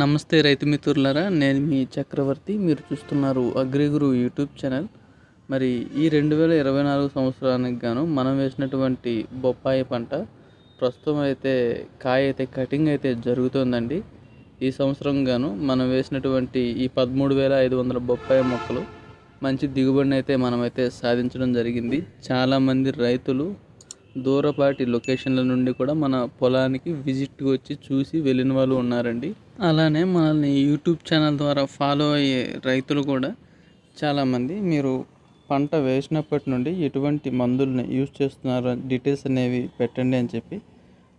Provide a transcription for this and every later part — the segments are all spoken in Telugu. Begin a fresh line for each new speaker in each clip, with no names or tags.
నమస్తే రైతు మిత్రులారా నేను మీ చక్రవర్తి. మీరు చూస్తున్నారు అగ్రిగురు యూట్యూబ్ ఛానల్. మరి ఈ రెండు వేల ఇరవై నాలుగు సంవత్సరానికి గాను మనం వేసినటువంటి బొప్పాయి పంట ప్రస్తుతం అయితే కాయ అయితే కటింగ్ అయితే జరుగుతుందండి. ఈ సంవత్సరం గాను మనం వేసినటువంటి ఈ పదమూడు వేల ఐదు వందల బొప్పాయి మొక్కలు మంచి దిగుబడిని అయితే మనమైతే సాధించడం జరిగింది. చాలామంది రైతులు దూరపాటి లొకేషన్ల నుండి కూడా మన పొలానికి విజిట్కి వచ్చి చూసి వెళ్ళిన వాళ్ళు ఉన్నారండి. అలానే మనల్ని యూట్యూబ్ ఛానల్ ద్వారా ఫాలో అయ్యే రైతులు కూడా చాలామంది. మీరు పంట వేసినప్పటి నుండి ఎటువంటి మందుల్ని యూజ్ చేస్తున్నారు డీటెయిల్స్ అనేవి పెట్టండి అని చెప్పి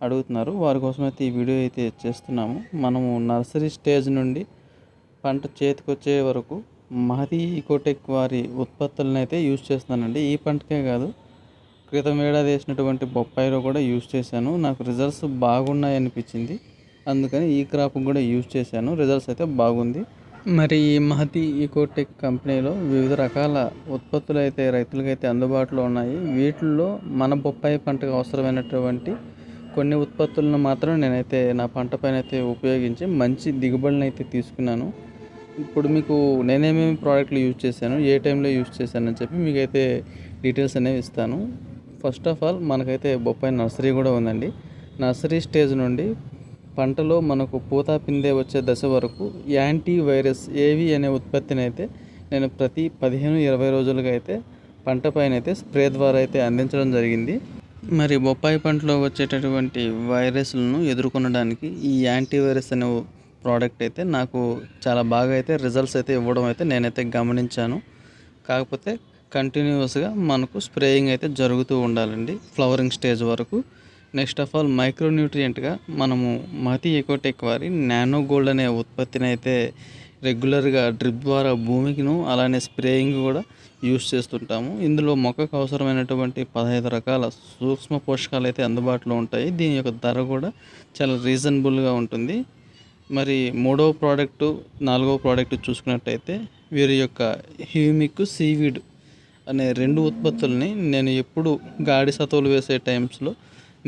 అడుగుతున్నారు. వారి కోసం అయితే ఈ వీడియో అయితే చేస్తున్నాము. మనము నర్సరీ స్టేజ్ నుండి పంట చేతికొచ్చే వరకు మహతి ఈకోటెక్ వారి ఉత్పత్తులను అయితే యూజ్ చేస్తున్నానండి. ఈ పంటకే కాదు క్రితం ఏడాది వేసినటువంటి బొప్పాయిలో కూడా యూజ్ చేశాను. నాకు రిజల్ట్స్ బాగున్నాయి అనిపించింది. అందుకని ఈ క్రాప్ కూడా యూజ్ చేశాను. రిజల్ట్స్ అయితే బాగుంది. మరి ఈ మహతి ఈకోటెక్ కంపెనీలో వివిధ రకాల ఉత్పత్తులు అయితే రైతులకైతే అందుబాటులో ఉన్నాయి. వీటిల్లో మన బొప్పాయి పంటకు అవసరమైనటువంటి కొన్ని ఉత్పత్తులను మాత్రం నేనైతే నా పంట పైన అయితే ఉపయోగించి మంచి దిగుబడిని అయితే తీసుకున్నాను. ఇప్పుడు మీకు నేనేమేమి ప్రోడక్ట్లు యూజ్ చేశాను ఏ టైంలో యూజ్ చేశానని చెప్పి మీకైతే డీటెయిల్స్ అనేవి ఇస్తాను. ఫస్ట్ ఆఫ్ ఆల్ మనకైతే బొప్పాయి నర్సరీ కూడా ఉందండి. నర్సరీ స్టేజ్ నుండి పంటలో మనకు పూత పిందే వచ్చే దశ వరకు యాంటీ వైరస్ ఏవి అనే ఉత్పత్తిని అయితే నేను ప్రతి పదిహేను ఇరవై రోజులుగా అయితే పంట పైన అయితే స్ప్రే ద్వారా అయితే అందించడం జరిగింది. మరి బొప్పాయి పంటలో వచ్చేటటువంటి వైరస్లను ఎదుర్కొనడానికి ఈ యాంటీ వైరస్ అనే ప్రోడక్ట్ అయితే నాకు చాలా బాగా అయితే రిజల్ట్స్ అయితే ఇవ్వడం అయితే నేనైతే గమనించాను. కాకపోతే కంటిన్యూస్గా మనకు స్ప్రేయింగ్ అయితే జరుగుతూ ఉండాలండి. ఫ్లవరింగ్ స్టేజ్ వరకు. నెక్స్ట్ ఆఫ్ ఆల్ మైక్రోన్యూట్రియంట్గా మనము మతి ఎకోటెక్ వారి నానో గోల్డ్ అనే ఉత్పత్తిని అయితే రెగ్యులర్గా డ్రిప్ ద్వారా భూమికిను అలానే స్ప్రేయింగ్ కూడా యూస్ చేస్తుంటాము. ఇందులో మొక్కకు అవసరమైనటువంటి పదహైదు రకాల సూక్ష్మ పోషకాలు అయితే అందుబాటులో ఉంటాయి. దీని యొక్క ధర కూడా చాలా రీజనబుల్గా ఉంటుంది. మరి మూడవ ప్రోడక్టు నాలుగవ ప్రోడక్ట్ చూసుకున్నట్టయితే వీరి యొక్క హ్యూమిక్ సీవీడ్ అనే రెండు ఉత్పత్తుల్ని నేను ఎప్పుడు గాడి సతువులు వేసే టైమ్స్లో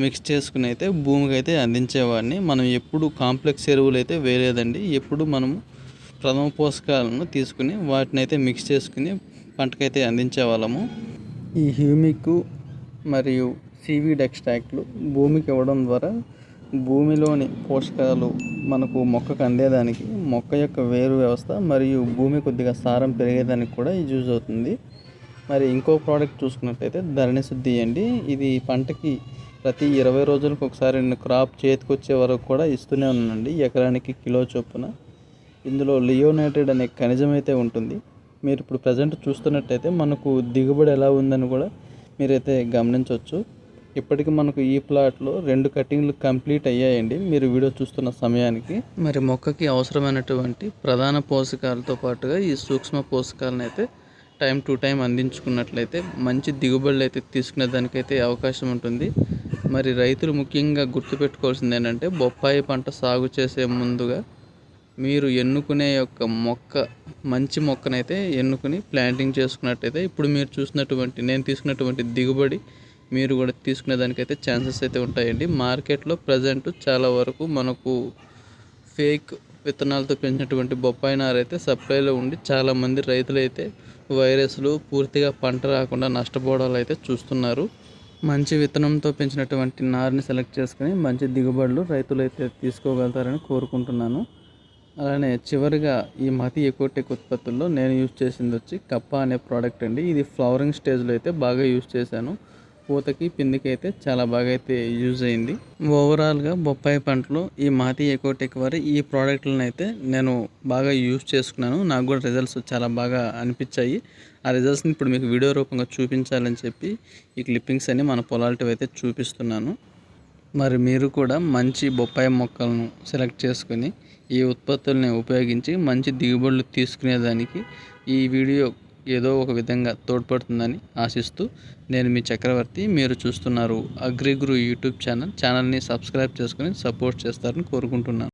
మిక్స్ చేసుకుని అయితే భూమికి అయితే అందించేవాడిని. మనం ఎప్పుడు కాంప్లెక్స్ ఎరువులు అయితే వేయలేదండి. ఎప్పుడు మనము ప్రథమ పోషకాలను తీసుకుని వాటిని అయితే మిక్స్ చేసుకుని పంటకైతే అందించేవాళ్ళము. ఈ హ్యూమిక్ మరియు సీవీడ్ ఎక్స్ట్రాక్ట్లు భూమికి ఇవ్వడం ద్వారా భూమిలోని పోషకాలు మనకు మొక్కకు అందేదానికి మొక్క యొక్క వేరు వ్యవస్థ మరియు భూమి కొద్దిగా సారం పెరిగేదానికి కూడా యూజ్ అవుతుంది. మరి ఇంకో ప్రోడక్ట్ చూసుకున్నట్టయితే ధరణి శుద్ధి అండి. ఇది పంటకి ప్రతి ఇరవై రోజులకు ఒకసారి క్రాప్ చేతికొచ్చే వరకు కూడా ఇస్తూనే ఉన్నానండి. ఎకరానికి కిలో చొప్పున. ఇందులో లియోనైటెడ్ అనే ఖనిజం అయితే ఉంటుంది. మీరు ఇప్పుడు ప్రజెంట్ చూస్తున్నట్టయితే మనకు దిగుబడి ఎలా ఉందని కూడా మీరైతే గమనించవచ్చు. ఇప్పటికి మనకు ఈ ప్లాట్లో రెండు కటింగ్లు కంప్లీట్ అయ్యాయండి. మీరు వీడియో చూస్తున్న సమయానికి. మరి మొక్కకి అవసరమైనటువంటి ప్రధాన పోషకాలతో పాటుగా ఈ సూక్ష్మ పోషకాలను అయితే టైం టు టైం అందించుకున్నట్లయితే మంచి దిగుబడులు అయితే తీసుకునే దానికైతే అవకాశం ఉంటుంది. మరి రైతులు ముఖ్యంగా గుర్తుపెట్టుకోవాల్సింది ఏంటంటే బొప్పాయి పంట సాగు చేసే ముందుగా మీరు ఎన్నుకునే యొక్క మొక్క మంచి మొక్కనైతే ఎన్నుకుని ప్లాంటింగ్ చేసుకున్నట్టయితే ఇప్పుడు మీరు చూసినటువంటి నేను తీసుకున్నటువంటి దిగుబడి మీరు కూడా తీసుకునే దానికైతే ఛాన్సెస్ అయితే ఉంటాయండి. మార్కెట్లో ప్రజెంట్ చాలా వరకు మనకు ఫేక్ విత్తనాలతో పెంచినటువంటి బొప్పాయి నారైతే అయితే సప్లైలో ఉండి చాలామంది రైతులు అయితే వైరస్లు పూర్తిగా పంట రాకుండా నష్టపోవడాలు అయితే చూస్తున్నారు. మంచి విత్తనంతో పెంచినటువంటి నారుని సెలెక్ట్ చేసుకుని మంచి దిగుబడులు రైతులు అయితే తీసుకోగలుగుతారని కోరుకుంటున్నాను. అలానే చివరిగా ఈ మతి ఎకోటెక్ ఉత్పత్తుల్లో నేను యూజ్ చేసింది వచ్చి కప్ప అనే ప్రోడక్ట్ అండి. ఇది ఫ్లవరింగ్ స్టేజ్లో అయితే బాగా యూజ్ చేశాను. పూతకి పిందికి అయితే చాలా బాగా అయితే యూజ్ అయింది. ఓవరాల్గా బొప్పాయి పంటలో ఈ మాతి ఎకోటెక్ వారి ఈ ప్రోడక్ట్లను అయితే నేను బాగా యూజ్ చేసుకున్నాను. నాకు కూడా రిజల్ట్స్ చాలా బాగా అనిపించాయి. ఆ రిజల్ట్స్ని ఇప్పుడు మీకు వీడియో రూపంగా చూపించాలని చెప్పి ఈ క్లిప్పింగ్స్ అన్ని మన పొలాల్టివి అయితే చూపిస్తున్నాను. మరి మీరు కూడా మంచి బొప్పాయి మొక్కలను సెలెక్ట్ చేసుకొని ఈ ఉత్పత్తుల్ని ఉపయోగించి మంచి దిగుబడులు తీసుకునేదానికి ఈ వీడియో ఏదో ఒక విధంగా తోడ్పడుతుందని ఆశిస్తూ నేను మీ చక్రవర్తి మీరు చూస్తున్నారు అగ్రిగురు యూట్యూబ్ ఛానల్. ఛానల్ని సబ్స్క్రైబ్ చేసుకుని సపోర్ట్ చేస్తారని కోరుకుంటున్నాను.